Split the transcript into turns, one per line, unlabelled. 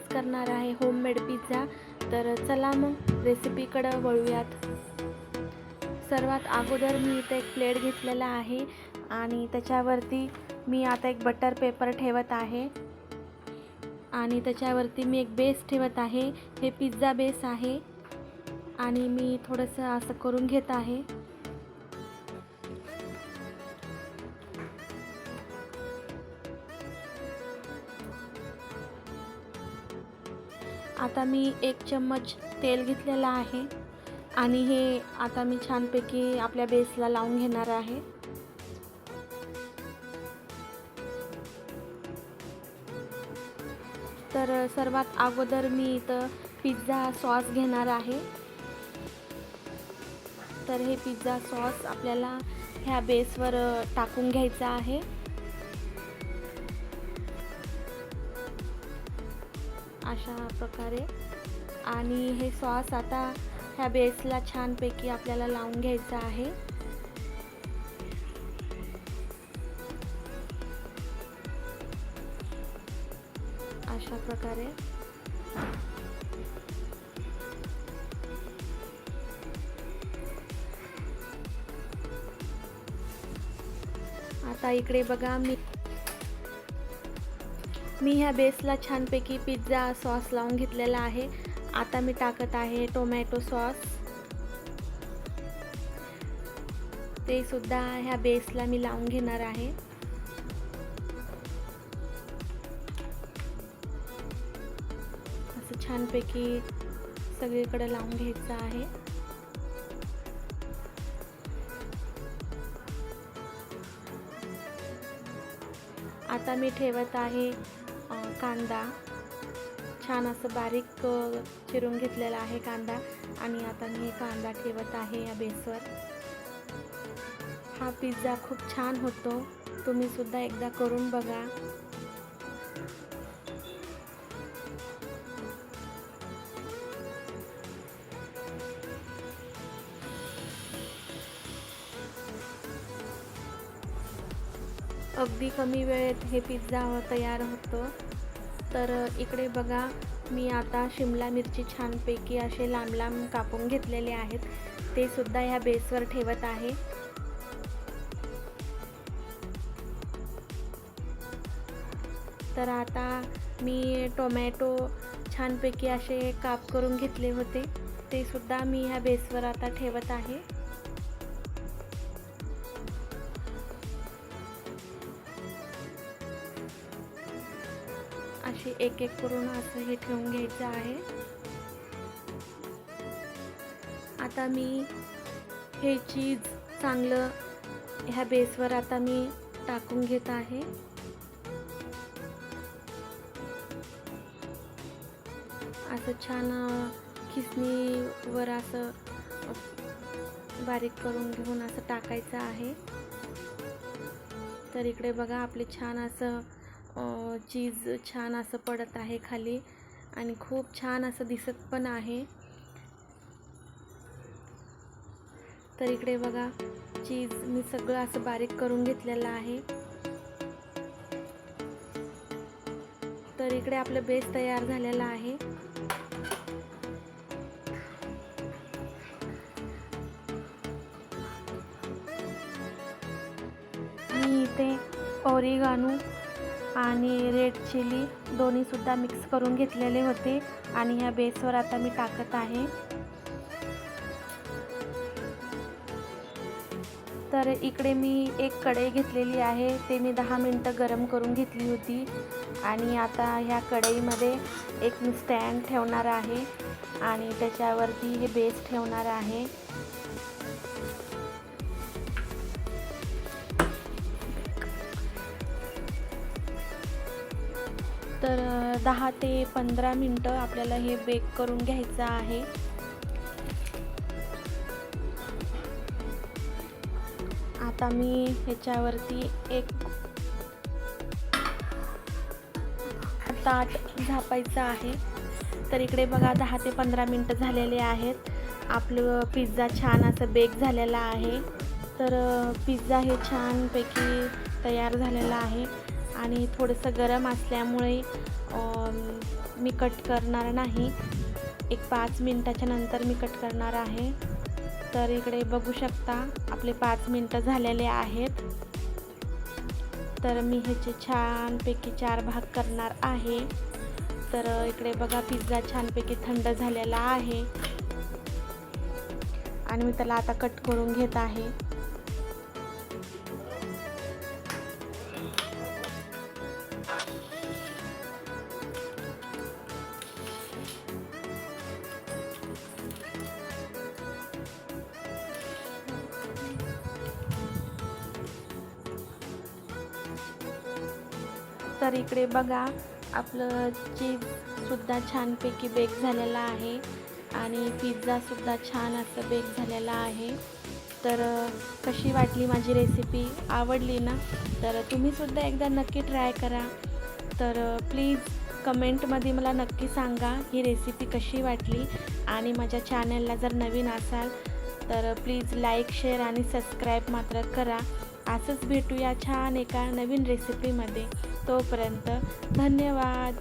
आज करणार आहे होममेड पिझ्झा तर चला मग रेसिपीकडं वळूयात. सर्वात अगोदर मी इथे एक प्लेट घेतलेला आहे आणि त्याच्यावरती मी आता एक बटर पेपर ठेवत आहे. आणि त्याच्यावरती मी एक बेस ठेवत आहे. हे पिझ्झा बेस आहे. आणि मी थोडंसं असं करून घेत आहे. आता मी एक चम्मच तेल घेतलेलं आहे आणि हे आता मी छानपैकी आपल्या बेसला लावून घेणार आहे. तर सर्वात अगोदर मी इथं पिझ्झा सॉस घेणार आहे. तर हे पिझ्झा सॉस आपल्याला ह्या बेसवर टाकून घ्यायचा आहे. अशा प्रकारे. आणि हे सॉस आता ह्या बेसला छानपैकी आपल्याला लावून घ्यायचं आहे. अशा प्रकारे. आता इकडे बघा मी मी ह्या बेसला छानपैकी पिझ्झा सॉस लावून घेतलेला आहे. आता मी टाकत आहे टोमॅटो सॉस. ते सुद्धा ह्या बेसला मी लावून घेणार आहे. असं छानपैकी सगळीकडे लावून घ्यायचं आहे. आता मी ठेवत आहे कांदा. छान असं बारीक चिरून घेतलेला आहे कांदा. आणि आता मी कांदा ठेवत आहे या बेसवर. हा पिझ्झा खूप छान होतो. तुम्ही सुद्धा एकदा करून बघा. अगदी कमी वेळेत हे पिझ्झा तयार होतो. तर इकडे बघा मी आता शिमला मिरची छानपैकी असे लांब लांब कापून घेतलेले आहेत. ते सुद्धा ह्या बेसवर ठेवत आहे. तर आता मी टोमॅटो छानपैकी असे काप करून घेतले होते. ते सुद्धा मी ह्या बेसवर आता ठेवत आहे. अशी एक एक करून असं हे ठेवून घ्यायचं आहे. आता मी हे चीज चांगलं ह्या बेसवर आता मी टाकून घेत आहे. असं छान खिसणीवर असं बारीक करून घेऊन असं टाकायचं आहे. तर इकडे बघा आपले छान असं चीज छान असं पडत आहे खाली आणि खूप छान असं दिसत पण आहे. तर इकडे बघा चीज मी सगळं असं बारीक करून घेतलेलं आहे. तर इकडे आपलं बेस तयार झालेला आहे. मी इथे ओरिगानू आणि रेड चिली दोन्हीसुद्धा मिक्स करून घेतलेले होते. आणि ह्या बेसवर आता मी टाकत आहे. तर इकडे मी एक कढई घेतलेली आहे. ते मी दहा मिनटं गरम करून घेतली होती. आणि आता ह्या कढईमध्ये एक मी स्टँड ठेवणार आहे. आणि त्याच्यावरती हे बेस ठेवणार आहे. तर दहा ते पंधरा मिनटं आपल्याला हे बेक करून घ्यायचं आहे. आता मी ह्याच्यावरती एक ताट झापायचं आहे. तर इकडे बघा दहा ते पंधरा मिनटं झालेले आहेत. आपलं पिझ्झा छान असं बेक झालेला आहे. तर पिझ्झा हे छानपैकी तयार झालेला आहे. आणि थोडंसं गरम असल्यामुळे मी कट करणार नाही. एक पाच मिनटाच्या नंतर मी कट करणार आहे. तर इकडे बघू शकता आपले पाच मिनटं झालेले आहेत. तर मी ह्याचे छानपैकी चार भाग करणार आहे. तर इकडे बघा पिझ्झा छानपैकी थंड झालेला आहे. आणि मी त्याला आता कट करून घेत आहे. तर इकडे बघा आपलं चीजसुद्धा छानपैकी बेक झालेला आहे. आणि पिझ्झासुद्धा छान असं बेक झालेला आहे. तर कशी वाटली माझी रेसिपी आवडली ना? तर तुम्हीसुद्धा एकदा नक्की ट्राय करा. तर प्लीज कमेंटमध्ये मला नक्की सांगा ही रेसिपी कशी वाटली. आणि माझ्या चॅनलला जर नवीन असाल तर प्लीज लाईक शेअर आणि सबस्क्राईब मात्र करा. असंच भेटूया छान एका नवीन रेसिपीमध्ये तोपर्यंत धन्यवाद.